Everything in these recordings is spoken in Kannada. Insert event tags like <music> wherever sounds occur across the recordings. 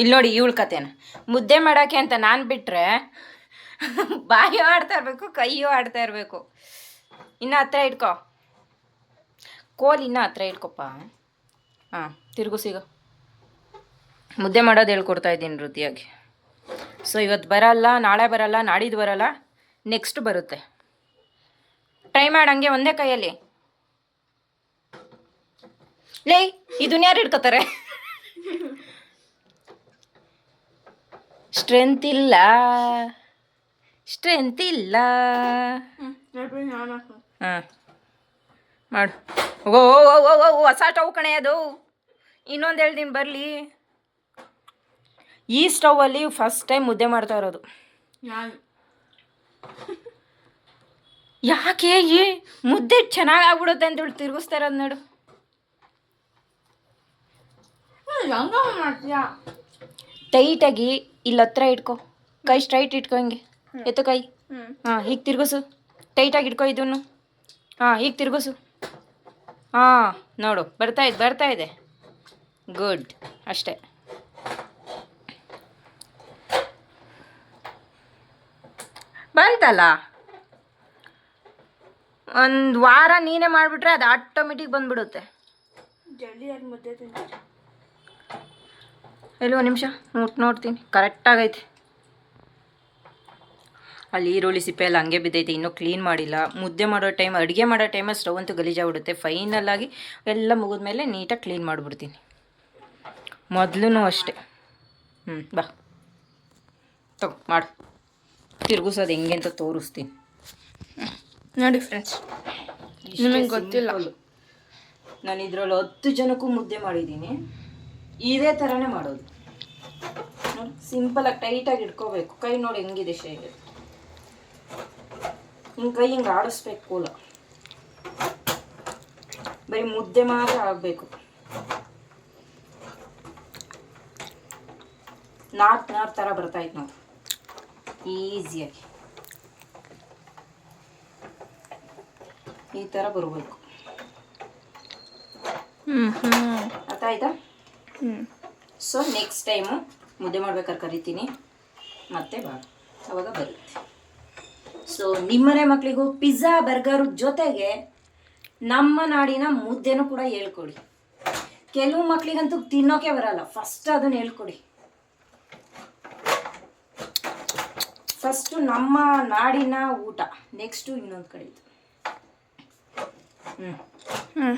ಇಲ್ಲಿ ನೋಡಿ, ಇವಳ ಕತೆನ ಮುದ್ದೆ ಮಾಡೋಕ್ಕೆ ಅಂತ ನಾನು ಬಿಟ್ಟರೆ ಬಾಯೋ ಆಡ್ತಾ ಇರಬೇಕು ಕೈಯೂ ಆಡ್ತಾ ಇರಬೇಕು. ಇನ್ನು ಹತ್ರ ಇಟ್ಕೋ. ಕೋಲ್ ಇನ್ನೂ ಹತ್ರ ಇಟ್ಕೊಪ್ಪ. ಹಾಂ ತಿರುಗು ಸಿಗೋ. ಮುದ್ದೆ ಮಾಡೋದು ಹೇಳ್ಕೊಡ್ತಾ ಇದ್ದೀನಿ ವೃತ್ತಿಯಾಗಿ. ಸೊ ಇವತ್ತು ಬರಲ್ಲ, ನಾಳೆ ಬರಲ್ಲ ನಾಡಿದ್ದು ಬರಲ್ಲ ನೆಕ್ಸ್ಟ್ ಬರುತ್ತೆ. ಟ್ರೈ ಮಾಡಂಗೆ ಒಂದೇ ಕೈಯಲ್ಲಿ. ಲೇ ಇದನ್ನ ಯಾರು ಇಟ್ಕೋತಾರೆ ಸ್ಟ್ರೆಂತ್ ಇಲ್ಲ. ಸ್ಟ್ರೆಂತ್ ಇಲ್ಲ. ಹಾಂ. ಮಾಡು. ಓ ಓ ಓ ಓ ಹೊಸ ಸ್ಟವ್ ಕಣೆ ಅದು. ಇನ್ನೊಂದು ಹೇಳ್ದಿನ ಬರಲಿ. ಈ ಸ್ಟವಲ್ಲಿ ಫಸ್ಟ್ ಟೈಮ್ ಮುದ್ದೆ ಮಾಡ್ತಾ ಇರೋದು. ಯಾಕೆ ಈ ಮುದ್ದೆ ಚೆನ್ನಾಗಿ ಆಗ್ಬಿಡುತ್ತೆ ಅಂತೇಳಿ ತಿರುಗಿಸ್ತಾ ಇರೋದು ನೋಡು. ಟೈಟಾಗಿ ಇಲ್ಲಿ ಹತ್ರ ಇಟ್ಕೊ. ಕೈ ಸ್ಟ್ರೈಟ್ ಇಟ್ಕೊ ಹಿಂಗೆ. ಎತ್ತು ಕೈ. ಹಾಂ ಹೀಗೆ ತಿರ್ಗಿಸು. ಟೈಟಾಗಿ ಇಟ್ಕೊ ಇದನ್ನು. ಹಾಂ ಹೀಗೆ ತಿರ್ಗಿಸು. ಹಾಂ ನೋಡು ಬರ್ತಾ ಇದೆ ಬರ್ತಾ ಇದೆ. ಗುಡ್ ಅಷ್ಟೇ. ಬಂತಲ್ಲ? ಒಂದು ವಾರ ನೀನೇ ಮಾಡಿಬಿಟ್ರೆ ಅದು ಆಟೋಮೆಟಿಕ್ ಬಂದ್ಬಿಡುತ್ತೆ. ಜಲ್ದಿ ಮುದ್ದೆ ತಿಂತೀನಿ ಎಲ್ಲೋ ನಿಮಿಷ? ನೋಟ್ ನೋಡ್ತೀನಿ. ಕರೆಕ್ಟಾಗೈತೆ ಅಲ್ಲಿ ಈರುಳ್ಳಿ ಸಿಪ್ಪೆ ಎಲ್ಲ ಹಂಗೆ ಬಿದ್ದೈತೆ ಇನ್ನೂ ಕ್ಲೀನ್ ಮಾಡಿಲ್ಲ. ಮುದ್ದೆ ಮಾಡೋ ಟೈಮ್ ಅಡುಗೆ ಮಾಡೋ ಟೈಮಲ್ಲಿ ಸ್ಟವ್ ಅಂತೂ ಗಲೀಜಾಗ್ಬಿಡುತ್ತೆ ಫೈನಲ್ ಆಗಿ ಎಲ್ಲ ಮುಗಿದ್ಮೇಲೆ ನೀಟಾಗಿ ಕ್ಲೀನ್ ಮಾಡಿಬಿಡ್ತೀನಿ. ಮೊದಲು ಅಷ್ಟೇ. ಹ್ಞೂ ಬಾ. ತಗೋ ಮಾಡು. ತಿರುಗಿಸೋದು ಹೆಂಗೆ ಅಂತ ತೋರಿಸ್ತೀನಿ. ನೋಡಿ ಫ್ರೆಂಡ್ಸ್ ನಿಮಗೆ ಗೊತ್ತಿಲ್ಲ. ನಾನು ಇದರಲ್ಲಿ ಹತ್ತು ಜನಕ್ಕೂ ಮುದ್ದೆ ಮಾಡಿದ್ದೀನಿ. ಇದೇ ಥರನೇ ಮಾಡೋದು. ಸಿಂಪಲಾಗಿ ಟೈಟಾಗಿ ಇಟ್ಕೋಬೇಕು. ಕೈ ನೋಡಿ ಹೆಂಗಿದೆ ಶೇಗೆ ಹಿಂಗೆ ಕೈ ಹಿಂಗೆ ಆಡಿಸ್ಬೇಕು ಕೂಲ. ಬರೀ ಮುದ್ದೆ ಮಾತ್ರ ಆಗಬೇಕು. ನಾಟ್ ನಾಟ್ ಥರ ಬರ್ತಾಯಿತ್ತು ನೋಡಿ. ಈಸಿಯಾಗಿ ಈ ಥರ ಬರಬೇಕು. ಅರ್ಥ ಆಯ್ತಾ? ಸೊ ನೆಕ್ಸ್ಟ್ ಟೈಮು ಮುದ್ದೆ ಮಾಡ್ಬೇಕಾದ್ರೆ ಕರಿತೀನಿ. ಮತ್ತೆ ಬಾ. ಅವಾಗ ಬರುತ್ತೆ. ಸೊ ನಿಮ್ಮನೆ ಮಕ್ಕಳಿಗೂ ಪಿಜ್ಜಾ ಬರ್ಗರ್ ಜೊತೆಗೆ ನಮ್ಮ ನಾಡಿನ ಮುದ್ದೆನೂ ಕೂಡ ಹೇಳ್ಕೊಡಿ. ಕೆಲವು ಮಕ್ಕಳಿಗಂತೂ ತಿನ್ನೋಕೆ ಬರಲ್ಲ. ಫಸ್ಟ್ ಅದನ್ನ ಹೇಳ್ಕೊಡಿ. ಫಸ್ಟು ನಮ್ಮ ನಾಡಿನ ಊಟ ನೆಕ್ಸ್ಟು ಇನ್ನೊಂದು ಕಡೆ ಇದು. ಹ್ಞೂ ಹ್ಞೂ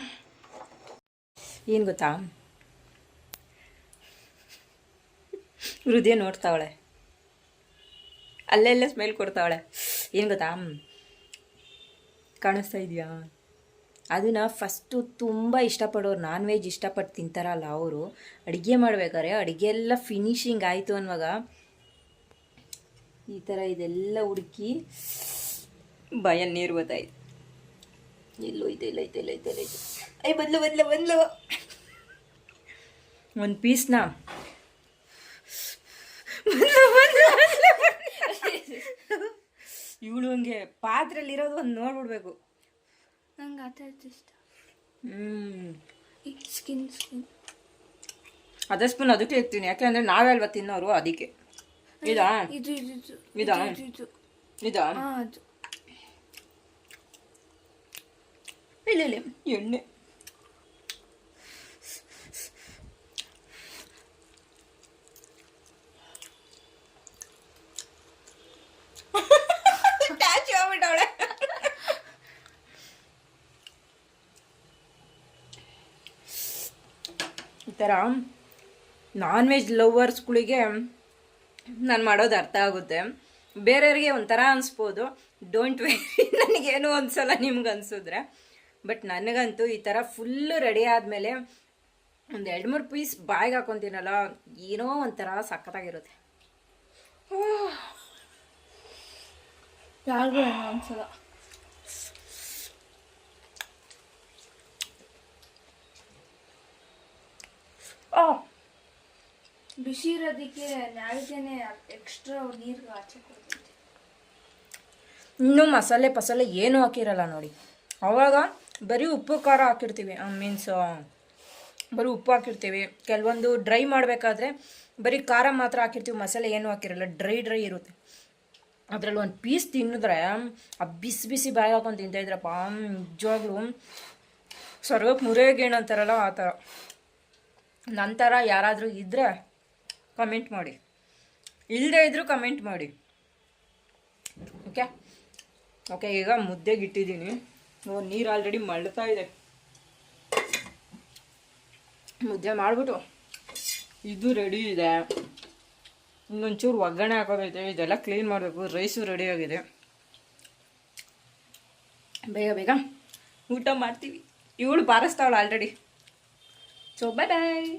ಏನು ಗೊತ್ತಾ? ಹೃದಯ ನೋಡ್ತಾವಳೆ. ಅಲ್ಲೆಲ್ಲ ಸ್ಮೆಲ್ ಕೊಡ್ತಾವಳೆ. ಏನು ಗೊತ್ತಾ? ಕಾಣಿಸ್ತಾ ಇದೆಯಾ? ಅದನ್ನ ಫಸ್ಟು ತುಂಬ ಇಷ್ಟಪಡೋರು ನಾನ್ ವೆಜ್ ಇಷ್ಟಪಟ್ಟು ತಿಂತಾರಲ್ಲ ಅವರು. ಅಡುಗೆ ಮಾಡ್ಬೇಕಾದ್ರೆ ಅಡುಗೆ ಎಲ್ಲ ಫಿನಿಶಿಂಗ್ ಆಯಿತು ಅನ್ನುವಾಗ ಈ ಥರ ಇದೆಲ್ಲ ಹುಡುಕಿ ಭಯ ನೀರು ಗೊತ್ತಾಯ್ತು ಎಲ್ಲೋ ಇದೆ ಇಲ್ಲ ಐತೆ ಇಲ್ಲ ಐತೆ ಇಲ್ಲ ಐತೆ ಐ ಬದಲು ಬದಲು, ಬದ್ಲು. ಒಂದು ಪೀಸ್ನ ಇವಳು ಹಂಗೆ ಪಾತ್ರೆಯಲ್ಲಿರೋದು ಒಂದು ನೋಡ್ಬಿಡ್ಬೇಕು. ನಂಗೆ ಆ ಥರದ್ದು ಇಷ್ಟ. ಹ್ಞೂ ಸ್ಕಿನ್ ಸ್ಕಿನ್ ಅದೇ ಸ್ಪೂನ್ ಅದಕ್ಕೆ ಇರ್ತೀನಿ ಯಾಕೆಂದ್ರೆ ನಾವೇ ಅಲ್ವಾ ತಿನ್ನೋರು ಅದಕ್ಕೆ. ಇದಾ ಇದು ಇದು. ಇದು? ಇದಾ? ಇದು ಇದು. ಇದಾ? ಹಾಂ ಅದು. ಇಲ್ಲ ಇಲ್ಲ. ಎಣ್ಣೆ. ಥರ ನಾನ್ ವೆಜ್ ಲವರ್ಸ್ಗಳಿಗೆ ನಾನು ಮಾಡೋದು ಅರ್ಥ ಆಗುತ್ತೆ. ಬೇರೆಯವ್ರಿಗೆ ಒಂಥರ ಅನಿಸ್ಬೋದು. ಡೋಂಟ್ ವೆರಿ <laughs> ನನಗೇನು ಅನ್ಸಲ್ಲ ನಿಮ್ಗೆ ಅನ್ಸಿದ್ರೆ. ಬಟ್ ನನಗಂತೂ ಈ ಥರ ಫುಲ್ಲು ರೆಡಿ ಆದಮೇಲೆ ಒಂದು ಎರಡು ಮೂರು ಪೀಸ್ ಬಾಯಿಗೆ ಹಾಕೊತೀನಲ್ಲ, ಏನೋ ಒಂಥರ ಸಖತ್ತಾಗಿರುತ್ತೆ. ಯಾರಿಗೂ ಅನ್ಸಲ್ಲ ಓ ಬಿಸಿ ಇರೋದಕ್ಕೆ ಎಕ್ಸ್ಟ್ರಾ ನೀರು ಆಚೆ ಇನ್ನೂ ಮಸಾಲೆ ಪಸಾಲೆ ಏನೂ ಹಾಕಿರಲ್ಲ ನೋಡಿ. ಅವಾಗ ಬರೀ ಉಪ್ಪು ಖಾರ ಹಾಕಿರ್ತೀವಿ ಮೀನ್ಸ್ ಬರೀ ಉಪ್ಪು ಹಾಕಿರ್ತೀವಿ. ಕೆಲವೊಂದು ಡ್ರೈ ಮಾಡಬೇಕಾದ್ರೆ ಬರೀ ಖಾರ ಮಾತ್ರ ಹಾಕಿರ್ತೀವಿ, ಮಸಾಲೆ ಏನೂ ಹಾಕಿರಲ್ಲ ಡ್ರೈ ಡ್ರೈ ಇರುತ್ತೆ. ಅದರಲ್ಲಿ ಒಂದು ಪೀಸ್ ತಿನ್ನಿದ್ರೆ ಆ ಬಿಸಿ ಬಿಸಿ ಬಾಯಿ ಹಾಕೊಂಡು ತಿಂತಾಯಿದ್ರಪ್ಪ ನಿಜವಾಗ್ಲೂ ಸ್ವರ್ಗಕ್ಕೆ ಮುರೇಗೇಣು ಅಂತಾರಲ್ಲ ಆ ಥರ ನಂತರ ಯಾರಾದರೂ ಇದ್ದರೆ ಕಮೆಂಟ್ ಮಾಡಿ. ಇಲ್ಲದೇ ಇದ್ದರೂ ಕಮೆಂಟ್ ಮಾಡಿ. ಓಕೆ ಓಕೆ ಈಗ ಮುದ್ದೆಗೆ ಇಟ್ಟಿದ್ದೀನಿ. ನೀರು ಆಲ್ರೆಡಿ ಮಳ್ತಾ ಇದೆ. ಮುದ್ದೆ ಮಾಡಿಬಿಟ್ಟು. ಇದು ರೆಡಿ ಇದೆ. ಇನ್ನೊಂಚೂರು ಒಗ್ಗರಣೆ ಹಾಕೋದೈತೆ. ಇದೆಲ್ಲ ಕ್ಲೀನ್ ಮಾಡಬೇಕು. ರೈಸು ಆಗಿದೆ. ಬೇಗ ಬೇಗ ಊಟ ಮಾಡ್ತೀವಿ. ಇವಳು ಬಾರಿಸ್ತಾವಳು ಆಲ್ರೆಡಿ ಸೊ ಬಾಯ್ ಬಾಯ್